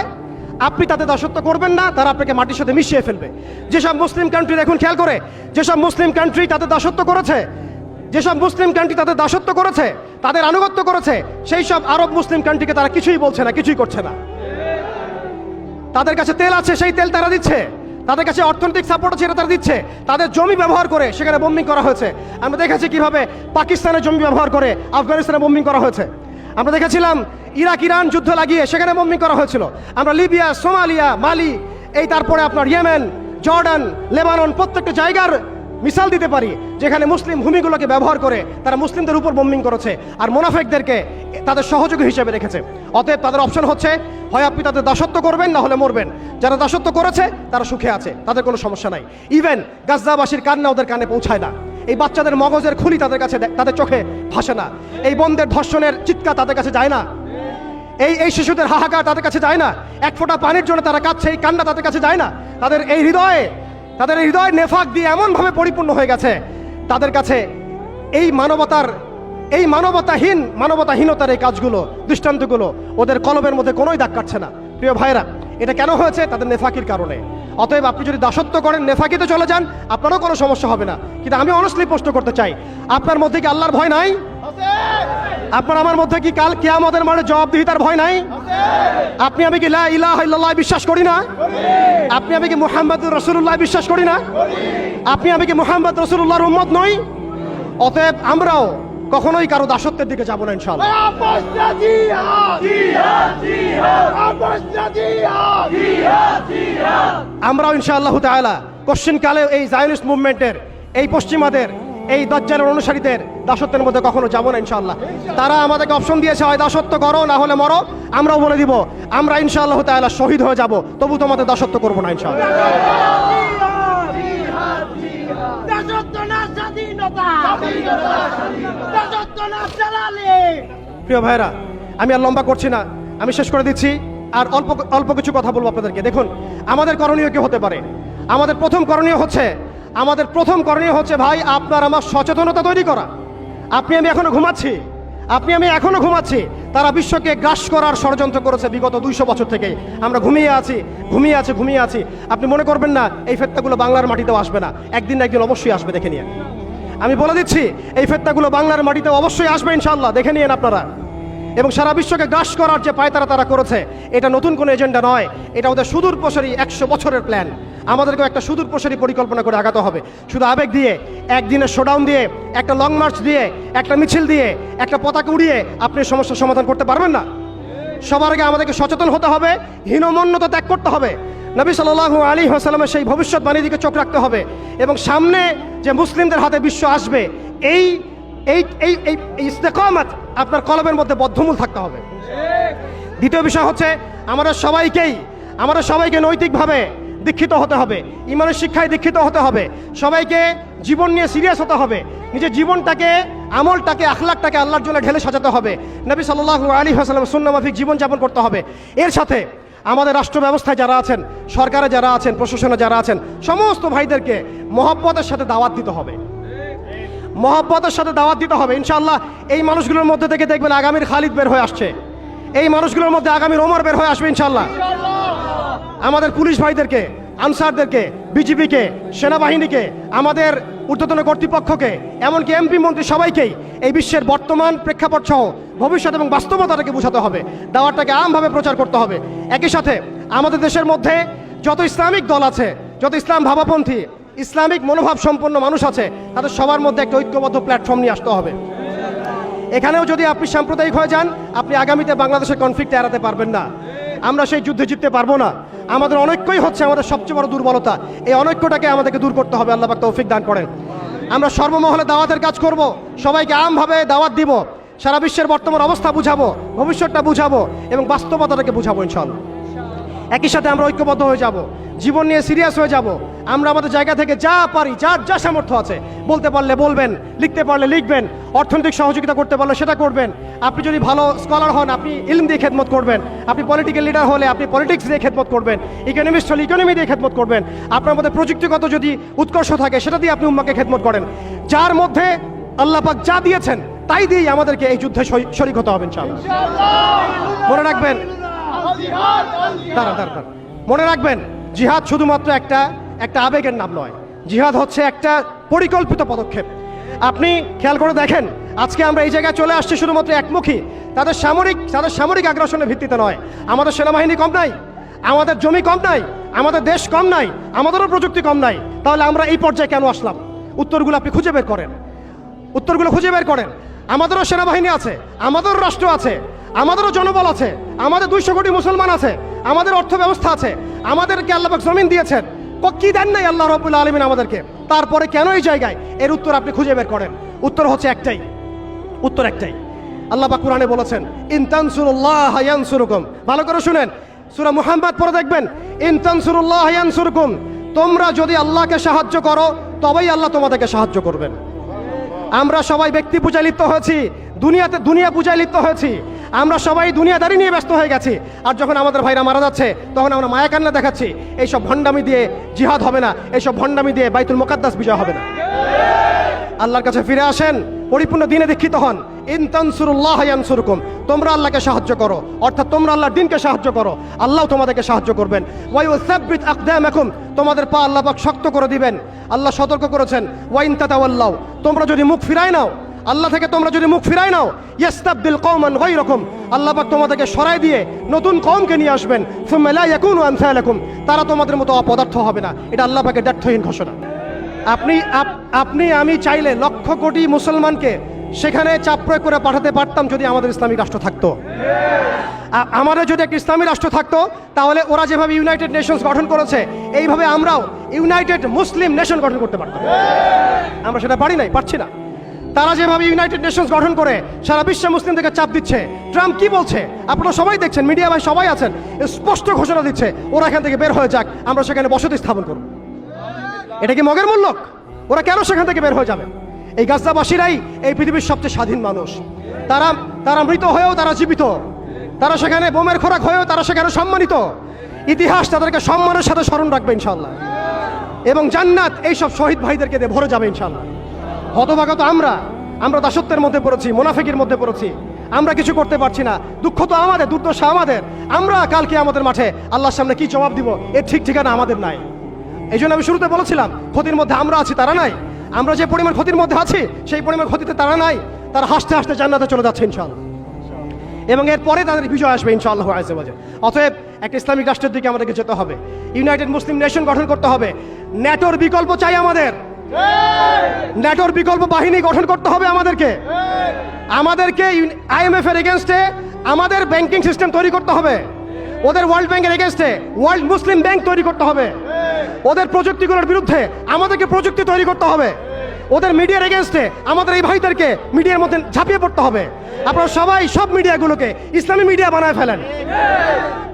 Speaker 1: আপনি তাদের দাসত্ব করবেন না, তারা আপনাকে মাটির সাথে মিশিয়ে ফেলবে। যেসব মুসলিম কান্ট্রি দেখুন, খেয়াল করে, যেসব মুসলিম কান্ট্রি তাদের দাসত্ব করেছে, যেসব মুসলিম কান্ট্রি তাদের দাসত্ব করেছে, তাদের আনুগত্য করেছে সেই সব আরব মুসলিম কান্ট্রিকে তারা কিছুই বলছে না, কিছুই করছে না। তাদের কাছে তেল আছে, সেই তেল তারা দিচ্ছে। তাদের কাছে অর্থনৈতিক সাপোর্ট আছে এটা তারা দিচ্ছে। তাদের জমি ব্যবহার করে, সেখানে বোম্বিং করা হয়েছে। আমরা দেখেছি কীভাবে পাকিস্তানের জমি ব্যবহার করে, আফগানিস্তানে বোম্বিং করা হয়েছে। আমরা দেখেছিলাম ইরাক, ইরান যুদ্ধ লাগিয়ে সেখানে বোম্বিং করা হয়েছিল। আমরা লিবিয়া, সোমালিয়া, মালি, এই তারপরে আপনার ইয়েমেন, জর্ডান, লেবানন প্রত্যেকটা জায়গার মিসাল দিতে পারি, যেখানে মুসলিম ভূমিগুলোকে ব্যবহার করে তারা মুসলিমদের উপর বোম্বিং করেছে আর মোনাফেকদেরকে তাদের সহযোগী হিসেবে রেখেছে। অতএব তাদের অপশন হচ্ছে, হয় আপনি তাদের দাসত্ব করবেন, না হলে মরবেন। যারা দাসত্ব করেছে, তারা সুখে আছে, তাদের কোনো সমস্যা নাই। ইভেন গাজদাবাসীর কান্না ওদের কানে পৌঁছায় না। এই বাচ্চাদের মগজের খুলি তাদের কাছে তাদের চোখে ভাসে না। এই বন্ধের ধর্ষণের চিৎকার তাদের কাছে যায় না। এই এই শিশুদের হাহাকার তাদের কাছে যায় না। এক ফোঁটা পানির জন্য তারা কাঁদছে, এই কান্না তাদের কাছে যায় না। তাদের এই হৃদয়ে, তাদের এই হৃদয় নেফাক দিয়ে এমনভাবে পরিপূর্ণ হয়ে গেছে। তাদের কাছে এই মানবতার, এই মানবতাহীন, মানবতাহীনতার এই কাজগুলো, দৃষ্টান্তগুলো ওদের কলমের মধ্যে কোনোই দাগ কাটছে না। প্রিয় ভাইরা এটা কেন হয়েছে? তাদের নেফাকির কারণে। অতএব আপনি যদি দাসত্ব করেন, নেফাকিতে চলে যান, আপনারও কোনো সমস্যা হবে না। কিন্তু আমি অনস্টলি প্রশ্ন করতে চাই, আপনার মধ্যে কি আল্লাহর ভয় নাই? আপনার আমার মধ্যে কি কাল কিয়ামতের মানে জবাবদিহিতার ভয় নাই? আপনি আমি কি ইলাহা বিশ্বাস করি না? আপনি আমি কি মুহাম্মদ রসুল্লাহ বিশ্বাস করি না? আপনি আমি কি মুহাম্মদ রসুল্লাহর উম্মত নই? অতএব আমরাও কখনোই কারও দাসত্বের দিকে যাব না! আমরাও ইনশাআল্লাহ তাআলা কোশ্চিন কালে এই জায়নিস্ট মুভমেন্টের এই পশ্চিমাদের এই দজ্জালের অনুসারীদের দাসত্বের মধ্যে কখনো যাব না ইনশাআল্লাহ। তারা আমাদেরকে অপশন দিয়েছে হয় দাসত্ব করো না হলে মরো। আমরাও বলে দিব আমরা ইনশাআল্লাহ তাআলা শহীদ হয়ে যাব তবু তোমাদের দাসত্ব করব না ইনশাআল্লাহ
Speaker 2: দাসত্ব না
Speaker 1: প্রিয় ভাইরা আমি আর লম্বা করছি না। আমি শেষ করে দিচ্ছি আর অল্প অল্প কিছু কথা বলব আপনাদেরকে। দেখুন, আমাদের করণীয় কি হতে পারে? আমাদের প্রথম করণীয় হচ্ছে, আমাদের প্রথম করণীয় হচ্ছে ভাই, আপনার আমার সচেতনতা তৈরি করা। আপনি আমি এখনও ঘুমাচ্ছি। আপনি আমি এখনও ঘুমাচ্ছি। তারা বিশ্বকে গ্রাস করার ষড়যন্ত্র করেছে বিগত দুইশো বছর থেকে। আমরা ঘুমিয়ে আছি ঘুমিয়ে আছি ঘুমিয়ে আছি। আপনি মনে করবেন না, এই ফেত্তাগুলো বাংলার মাটিতেও আসবে না। একদিন না একদিন অবশ্যই আসবে, দেখে নিয়ে। আমি বলে দিচ্ছি, এই ফেত্তাগুলো বাংলার মাটিতে অবশ্যই আসবে ইনশাল্লাহ দেখে নিন আপনারা। এবং সারা বিশ্বকে গ্রাস করার যে পায়তারা তারা করেছে, এটা নতুন কোনো এজেন্ডা নয়। এটা ওদের সুদূর প্রসারী একশো বছরের প্ল্যান। আমাদেরকেও একটা সুদূর প্রসারী পরিকল্পনা করে আগাতে হবে। শুধু আবেগ দিয়ে একদিনের শোডাউন দিয়ে, একটা লং মার্চ দিয়ে, একটা মিছিল দিয়ে, একটা পতাকা উড়িয়ে আপনি সমস্যার সমাধান করতে পারবেন না? সবার আগে আমাদেরকে সচেতন হতে হবে, হীনমন্যতা ত্যাগ করতে হবে। নবী সাল্লাল্লাহু আলী হাসালামের সেই ভবিষ্যৎবাণীর দিকে চোখ রাখতে হবে এবং সামনে যে মুসলিমদের হাতে বিশ্ব আসবে, এই এই এই এই ইস্তেকামাত আপনার কলবের মধ্যে বদ্ধমূল থাকতে হবে। দ্বিতীয় বিষয় হচ্ছে আমাদের সবাইকেই আমাদের সবাইকে নৈতিকভাবে দীক্ষিত হতে হবে, ইমানের শিক্ষায় দীক্ষিত হতে হবে, সবাইকে জীবন নিয়ে সিরিয়াস হতে হবে, নিজের জীবনটাকে, আমলটাকে, আখলাকটাকে আল্লাহর জন্য ঢেলে সাজাতে হবে, নবী সাল্লাল্লাহু আলী হাসালাম সুন্নামাফিক জীবনযাপন করতে হবে। এর সাথে আমাদের রাষ্ট্র ব্যবস্থায় যারা আছেন, সরকারে যারা আছেন, প্রশাসনে যারা আছেন, সমস্ত ভাইদেরকে মহব্বতের সাথে দাওয়াত দিতে হবে। মহব্বতের সাথে দাওয়াত দিতে হবে। ইনশাল্লাহ এই মানুষগুলোর মধ্যে থেকে দেখবেন আগামীর খালিদ বের হয়ে আসছে। এই মানুষগুলোর মধ্যে আগামীর ওমর বের হয়ে আসবে ইনশাল্লাহ আমাদের পুলিশ ভাইদেরকে আনসারদেরকে, বিজিবিকে, সেনাবাহিনীকে, আমাদের ঊর্ধ্বতন কর্তৃপক্ষকে, এমনকি এমপি, মন্ত্রী সবাইকেই এই বিশ্বের বর্তমান প্রেক্ষাপট সহ ভবিষ্যৎ এবং বাস্তবতাটাকে বোঝাতে হবে। দাওয়াতটাকে আমভাবে প্রচার করতে হবে। একই সাথে আমাদের দেশের মধ্যে যত ইসলামিক দল আছে, যত ইসলাম ভাবাপন্থী, ইসলামিক মনোভাব সম্পন্ন মানুষ আছে, তাদের সবার মধ্যে একটা ঐক্যবদ্ধ প্ল্যাটফর্ম নিয়ে আসতে হবে। এখানেও যদি আপনি সাম্প্রদায়িক হয়ে যান, আপনি আগামীতে বাংলাদেশের কনফ্লিক্ট এড়াতে পারবেন না। আমরা সেই যুদ্ধে জিততে পারব না। আমাদের অনৈক্যই হচ্ছে আমাদের সবচেয়ে বড় দুর্বলতা। এই অনৈক্যটাকে আমাদেরকে দূর করতে হবে, আল্লাহ তৌফিক দান করেন। আমরা সর্বমহলে দাওয়াতের কাজ করব, সবাইকে আমভাবে দাওয়াত দিব, সারা বিশ্বের বর্তমান অবস্থা বুঝাবো, ভবিষ্যৎটা বুঝাবো এবং বাস্তবতাটাকে বুঝাবো ইনশাল্লাহ একই সাথে আমরা ঐক্যবদ্ধ হয়ে যাব। জীবন নিয়ে সিরিয়াস হয়ে যাব। আমরা আমাদের জায়গা থেকে যা পারি, যার যা সামর্থ্য আছে, বলতে পারলে বলবেন, লিখতে পারলে লিখবেন, অর্থনৈতিক সহযোগিতা করতে পারলে সেটা করবেন। আপনি যদি ভালো স্কলার হন, আপনি ইলম দিয়ে খেদমত করবেন। আপনি পলিটিক্যাল লিডার হলে আপনি পলিটিক্স দিয়ে খেদমত করবেন। ইকোনমিস্ট হলে ইকোনমি দিয়ে খেদমত করবেন। আপনার মধ্যে প্রযুক্তিগত যদি উৎকর্ষ থাকে, সেটা দিয়ে আপনি উম্মাকে খেদমত করেন। যার মধ্যে আল্লাহ পাক যা দিয়েছেন, তাই দিয়েই আমাদেরকে এই যুদ্ধে শরি- শরিক হতে হবে ইনশাআল্লাহ। মনে রাখবেন মনে রাখবেন, জিহাদ শুধুমাত্র একটা একটা আবেগের নাম নয়। জিহাদ হচ্ছে একটা পরিকল্পিত পদক্ষেপ। আপনি খেয়াল করে দেখেন, আজকে আমরা এই জায়গায় চলে আসছি শুধুমাত্র একমুখী। তাদের সামরিক তাদের সামরিক আগ্রাসনের ভিত্তিতে নয়। আমাদের সেনাবাহিনী কম নাই, আমাদের জমি কম নাই, আমাদের দেশ কম নাই, আমাদেরও প্রযুক্তি কম নাই। তাহলে আমরা এই পর্যায়ে কেন আসলাম? উত্তরগুলো আপনি খুঁজে বের করেন। উত্তরগুলো খুঁজে বের করেন। আমাদেরও সেনাবাহিনী আছে, আমাদেরও রাষ্ট্র আছে। আমাদেরও জনবল আছে, আমাদের দুইশো কোটি মুসলমান আছে, আমাদের অর্থ ব্যবস্থা আছে, আমাদেরকে আল্লাহ জমিন দিয়েছেন। ক- দেন নাই আল্লাহ রবুল্লা আলমিন আমাদেরকে? তারপরে কেন এই জায়গায়? এর উত্তর আপনি খুঁজে বের করেন। উত্তর হচ্ছে একটাই। উত্তর একটাই। আল্লাহ বা কোরআনে বলেছেন ইনতানসুরুল্লাহ ইয়ানসুরুকুম। ভালো করে শুনেন। সূরা মুহাম্মদ পড়ে দেখবেন ইনতানসুরুল্লাহ ইয়ানসুরুকুম। তোমরা যদি আল্লাহকে সাহায্য করো, তবেই আল্লাহ তোমাদেরকে সাহায্য করবেন। আমরা সবাই ব্যক্তি পূজায় লিপ্ত হয়েছি, দুনিয়াতে দুনিয়া পূজায় লিপ্ত হয়েছি। আমরা সবাই দুনিয়াদারি নিয়ে ব্যস্ত হয়ে গেছি। আর যখন আমাদের ভাইরা মারা যাচ্ছে, তখন আমরা মায়া কান্না দেখাচ্ছি। এইসব ভণ্ডামি দিয়ে জিহাদ হবে না। এইসব ভণ্ডামি দিয়ে বাইতুল মোকাদ্দাস বিজয় হবে না। আল্লাহর কাছে ফিরে আসেন, পরিপূর্ণ দিনে দীক্ষিত হন। ইনতানসুরুল্লাহ ইয়ানসুরকুম। তোমরা আল্লাহকে সাহায্য করো। অর্থাৎ তোমরা আল্লাহর দিনকে সাহায্য করো। আল্লাহ তোমাদেরকে সাহায্য করবেন। ওয়াইউসাব্বিত আকদামাকুম। তোমাদের পা আল্লাহ পাক শক্ত করে দিবেন। আল্লাহ সতর্ক করেছেন ওয়াইন তাতাওয়াল্লাউ। তোমরা যদি মুখ ফিরায় নাও আল্লাহ থেকে তোমরা যদি মুখ ফিরাই নাও ইয়াস্তাবদিল কওমান গায়রাকুম। আল্লাহ পাক তোমাদেরকে সরাই দিয়ে নতুন কওমকে নিয়ে আসবেন। আমসালাকুম। তারা তোমাদের মতো অপদার্থ হবে না। এটা আল্লাহ পাকের দ্ব্যর্থহীন ঘোষণা। আপনি আপনি, আমি চাইলে লক্ষ কোটি মুসলমানকে সেখানে চাপ প্রয়োগ করে পাঠাতে পারতাম যদি আমাদের ইসলামিক রাষ্ট্র থাকতো। আমাদের যদি একটা ইসলামী রাষ্ট্র থাকতো, তাহলে ওরা যেভাবে ইউনাইটেড নেশনস গঠন করেছে, এইভাবে আমরাও ইউনাইটেড মুসলিম নেশন গঠন করতে পারতাম। আমরা সেটা পারি নাই, পারছি না। তারা যেভাবে ইউনাইটেড নেশনস গঠন করে, সারা বিশ্বে মুসলিমদেরকে চাপ দিচ্ছে। ট্রাম্প কি বলছে? আপনারা সবাই দেখছেন, মিডিয়া ভাই সবাই আছেন, স্পষ্ট ঘোষণা দিচ্ছে, ওরা এখান থেকে বের হয়ে যাক, আমরা সেখানে বসতি স্থাপন করব। এটা কি মগের মূল্যক ওরা কেন সেখান থেকে বের হয়ে যাবে? এই গাছদাবাসীরাই এই পৃথিবীর সবচেয়ে স্বাধীন মানুষ। তারা তারা মৃত হয়েও তারা জীবিত। তারা সেখানে বোমের খোরাক হয়েও তারা সেখানে সম্মানিত। ইতিহাস তাদেরকে সম্মানের সাথে স্মরণ রাখবে ইনশাল্লাহ এবং জান্নাত এইসব শহীদ ভাইদেরকে দিয়ে ভরে যাবে ইনশাল্লাহ হতভাগা তো আমরা। আমরা দাসত্বের মধ্যে পড়েছি, মোনাফিকের মধ্যে পড়েছি। আমরা কিছু করতে পারছি না। দুঃখ তো আমাদের, দুর্দশা আমাদের। আমরা কালকে আমাদের মাঠে আল্লাহর সামনে কি জবাব দিব, এর ঠিক ঠিকানা আমাদের নাই। এই জন্য আমি শুরুতে বলেছিলাম, ক্ষতির মধ্যে আমরা আছি, তারা নাই। আমরা যে পরিমাণ ক্ষতির মধ্যে আছি, সেই পরিমাণ ক্ষতিতে তারা নাই। তারা হাসতে হাসতে জান্নাতে চলে যাচ্ছে ইনশাল্লাহ এবং এরপরে তাদের বিজয় আসবে ইনশাআল্লাহ আজে অতএব একটা ইসলামিক রাষ্ট্রের দিকে আমাদেরকে যেতে হবে। ইউনাইটেড মুসলিম নেশন গঠন করতে হবে। ন্যাটোর বিকল্প চাই আমাদের। ন্যাটোর বিকল্প বাহিনী গঠন করতে হবে আমাদেরকে। আমাদেরকে আইএমএফ এর এগেনস্টে আমাদের ব্যাংকিং সিস্টেম তৈরি করতে হবে। ওদের ওয়ার্ল্ড ব্যাংকের এগেনস্টে ওয়ার্ল্ড মুসলিম ব্যাংক তৈরি করতে হবে। ওদের প্রযুক্তিগুলোর বিরুদ্ধে আমাদেরকে প্রযুক্তি তৈরি করতে হবে। ওদের মিডিয়ার এগেনস্টে আমাদের এই ভাইদেরকে মিডিয়ার মধ্যে ঝাঁপিয়ে পড়তে হবে। আপনারা সবাই সব মিডিয়াগুলোকে ইসলামী মিডিয়া বানায় ফেলেন।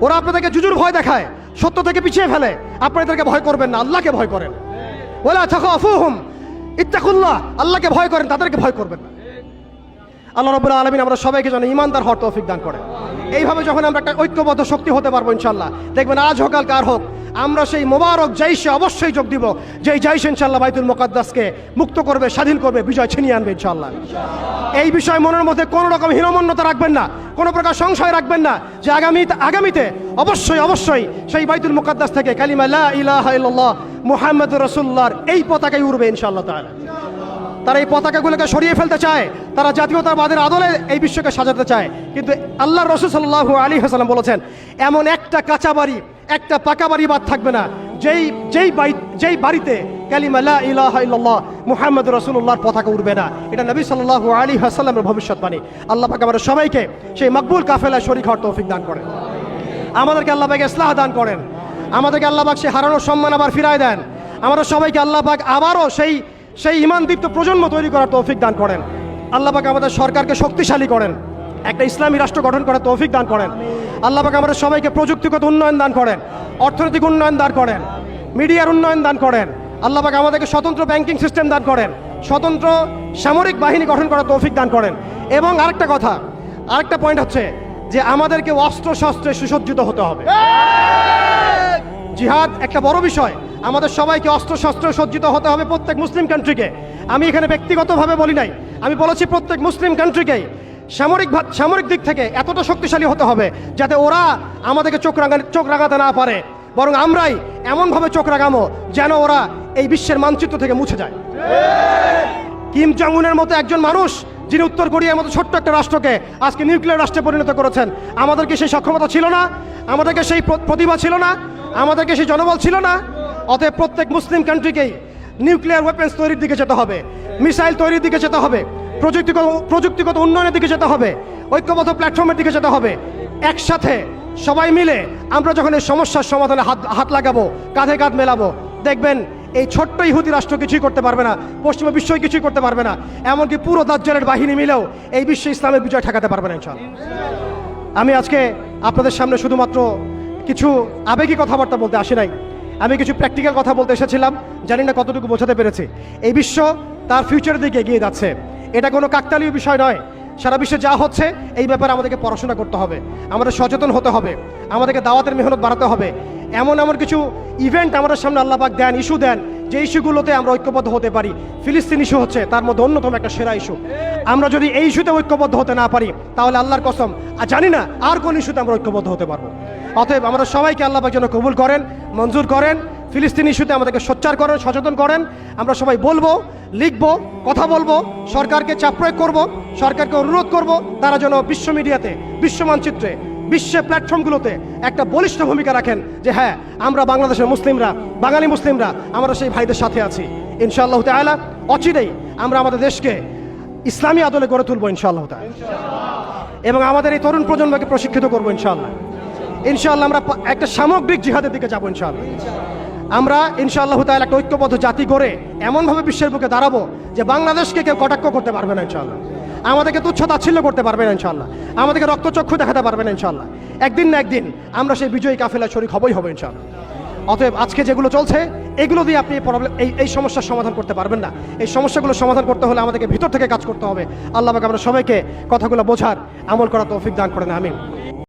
Speaker 1: ওরা আপনাদেরকে জুজুর ভয় দেখায় সত্য থেকে পিছিয়ে ফেলে। আপনাদেরকে ভয় করবেন না আল্লাহকে ভয় করেন। ওলা থাকুম ইত্তাকুল্লাহ। আল্লাহকে ভয় করেন, তাদেরকে ভয় করবেন না। আল্লাহ রবুল্লাহ আলমিন আমরা সবাইকে যেন ইমানদার হওয়ার তৌফিক দান করে এইভাবে যখন আমরা একটা ঐক্যবদ্ধ শক্তি হতে পারব ইনশাল্লাহ দেখবেন আজ হোক কাল কার হোক, আমরা সেই মোবারক জাইশে অবশ্যই যোগ দিব, যেই জাইশ ইনশাল্লাহ বাইতুল মোকাদ্দাসকে মুক্ত করবে, স্বাধীন করবে, বিজয় ছিনিয়ে আনবে ইনশাল্লাহ এই বিষয়ে মনের মধ্যে কোনো রকম হীনমন্যতা রাখবেন না, কোনো প্রকার সংশয় রাখবেন না, যে আগামী আগামীতে অবশ্যই অবশ্যই সেই বাইতুল মুকাদ্দাস থেকে কালিমা ইলাহা মুহাম্মদুর রাসূলুল্লাহর এই পতাকাই উড়বে ইনশাআল্লাহ তাআলা। তারা এই পতাকাগুলোকে সরিয়ে ফেলতে চায়, তারা জাতীয়তাবাদের আদলে এই বিশ্বকে সাজাতে চায়। কিন্তু আল্লাহ রসুল সাল্লাহ আলী হাসালাম বলেছেন, এমন একটা কাঁচা বাড়ি একটা পাকা বাড়ি বাদ থাকবে না। যেই যেই যেই বাড়িতে কালিমা লা ইলাহা ইল্লাল্লাহ মুহাম্মদ রসুল্লাহর পতাকা উঠবে না। এটা নবী সাল্লাহ আলী হাসাল্লামের ভবিষ্যৎবাণী। আল্লাহ পাক আমাদের সবাইকে সেই মকবুল কাফেলা শরিক হওয়ার তৌফিক দান করেন। আমাদেরকে আল্লাহ পাক ইসলাহ দান করেন। আমাদেরকে আল্লাহ পাক সেই হারানোর সম্মান আবার ফিরায় দেন। আমাদের সবাইকে আল্লাহ পাক আবারও সেই সেই ইমানদীপ্ত প্রজন্ম তৈরি করার তৌফিক দান করেন। আল্লাহ পাক আমাদের সরকারকে শক্তিশালী করেন। একটা ইসলামী রাষ্ট্র গঠন করার তৌফিক দান করেন। আল্লাহ পাক আমাদের সবাইকে প্রযুক্তিগত উন্নয়ন দান করেন, অর্থনৈতিক উন্নয়ন দান করেন, মিডিয়ার উন্নয়ন দান করেন। আল্লাহ পাক আমাদেরকে স্বতন্ত্র ব্যাংকিং সিস্টেম দান করেন, স্বতন্ত্র সামরিক বাহিনী গঠন করার তৌফিক দান করেন। এবং আরেকটা কথা, আরেকটা পয়েন্ট হচ্ছে যে আমাদেরকে অস্ত্র শস্ত্রে সুসজ্জিত হতে হবে। জিহাদ একটা বড় বিষয়। আমাদের সবাইকে অস্ত্র শস্ত্র সজ্জিত হতে হবে প্রত্যেক মুসলিম কান্ট্রিকে আমি এখানে ব্যক্তিগতভাবে বলি নাই। আমি বলেছি প্রত্যেক মুসলিম কান্ট্রিকেই সামরিক সামরিক দিক থেকে এতটা শক্তিশালী হতে হবে যাতে ওরা আমাদেরকে চোখ রাঙা চোখ রাঙাতে না পারে। বরং আমরাই এমনভাবে চোখ রাঙামো যেন ওরা এই বিশ্বের মানচিত্র থেকে মুছে যায়। কিম জং উনের মতো একজন মানুষ যিনি উত্তর কোরিয়ার মতো ছোট্ট একটা রাষ্ট্রকে আজকে নিউক্লিয়ার রাষ্ট্রে পরিণত করেছেন, আমাদেরকে সেই সক্ষমতা ছিল না, আমাদেরকে সেই প্রতিভা ছিল না, আমাদেরকে সেই জনবল ছিল না, অতএব প্রত্যেক মুসলিম কান্ট্রিকেই নিউক্লিয়ার ওয়েপেন্স তৈরির দিকে যেতে হবে মিসাইল তৈরির দিকে যেতে হবে প্রযুক্তিগত প্রযুক্তিগত উন্নয়নের দিকে যেতে হবে, ঐক্যবদ্ধ প্ল্যাটফর্মের দিকে যেতে হবে। একসাথে সবাই মিলে আমরা যখন এই সমস্যার সমাধানে হাত হাত লাগাবো, কাঁধে কাঁধ মেলাবো, দেখবেন এই ছোট্ট ইহুদি রাষ্ট্র কিছুই করতে পারবে না, পশ্চিমা বিশ্বই কিছুই করতে পারবে না, এমনকি পুরো দাজ্জালের বাহিনী মিলেও এই বিশ্বে ইসলামের বিজয় ঠেকাতে পারবে না ইনশাআল্লাহ। আমি আজকে আপনাদের সামনে শুধুমাত্র কিছু আবেগী কথাবার্তা বলতে আসি নাই। আমি কিছু প্র্যাকটিক্যাল কথা বলতে এসেছিলাম, জানি না কতটুকু বোঝাতে পেরেছি। এই বিশ্ব তার ফিউচারের দিকে এগিয়ে যাচ্ছে। এটা কোনো কাকতালীয় বিষয় নয়। সারা বিশ্বে যা হচ্ছে, এই ব্যাপারে আমাদেরকে পড়াশোনা করতে হবে। আমাদের সচেতন হতে হবে। আমাদেরকে দাওয়াতের মেহনত বাড়াতে হবে। এমন এমন কিছু ইভেন্ট আমাদের সামনে আল্লাপাক দেন ইস্যু দেন, যে ইস্যুগুলোতে আমরা ঐক্যবদ্ধ হতে পারি। ফিলিস্তিন ইস্যু হচ্ছে তার মধ্যে অন্যতম একটা সেরা ইস্যু আমরা যদি এই ইস্যুতে ঐক্যবদ্ধ হতে না পারি, তাহলে আল্লাহর কসম, আর জানি না আর কোন ইস্যুতে আমরা ঐক্যবদ্ধ হতে পারব। অতএব আমরা সবাইকে আল্লাপাক যেন কবুল করেন, মঞ্জুর করেন, ফিলিস্তিন ইস্যুতে আমাদেরকে সোচ্চার করেন, সচেতন করেন। আমরা সবাই বলব, লিখব, কথা বলব, সরকারকে চাপ প্রয়োগ করব, সরকারকে অনুরোধ করব, তারা যেন বিশ্ব মিডিয়াতে বিশ্ব মানচিত্রে বিশ্বের প্ল্যাটফর্মগুলোতে একটা বলিষ্ঠ ভূমিকা রাখেন যে হ্যাঁ আমরা বাংলাদেশের মুসলিমরা, বাঙালি মুসলিমরা, আমরা সেই ভাইদের সাথে আছি। ইনশাআল্লাহ তাআলা, অচিরেই আমরা আমাদের দেশকে ইসলামী আদলে গড়ে তুলবো ইনশাআল্লাহ তাআলা। এবং আমাদের এই তরুণ প্রজন্মকে প্রশিক্ষিত করব ইনশাআল্লাহ। ইনশাআল্লাহ আমরা একটা সামগ্রিক জিহাদের দিকে যাব ইনশাআল্লাহ। আমরা ইনশাআল্লাহ তাআলা একটা ঐক্যবদ্ধ জাতি করে এমনভাবে বিশ্বের বুকে দাঁড়াবো যে বাংলাদেশকে কেউ কটাক্ষ করতে পারবে না ইনশাআল্লাহ। আমাদেরকে তুচ্ছ তাচ্ছিল্য করতে পারবেন ইনশাল্লাহ আমাদেরকে রক্তচক্ষু দেখাতে পারবেন ইনশাল্লাহ একদিন না একদিন আমরা সেই বিজয়ী কাফেলা শরিক হবই হবে ইনশাল্লাহ অতএব আজকে যেগুলো চলছে, এগুলো দিয়ে আপনি প্রবলেম এই এই সমস্যার সমাধান করতে পারবেন না। এই সমস্যাগুলো সমাধান করতে হলে আমাদেরকে ভিতর থেকে কাজ করতে হবে। আল্লাহকে আমরা সবাইকে কথাগুলো বোঝার আমল করা তৌফিক দান করেন, আমিন।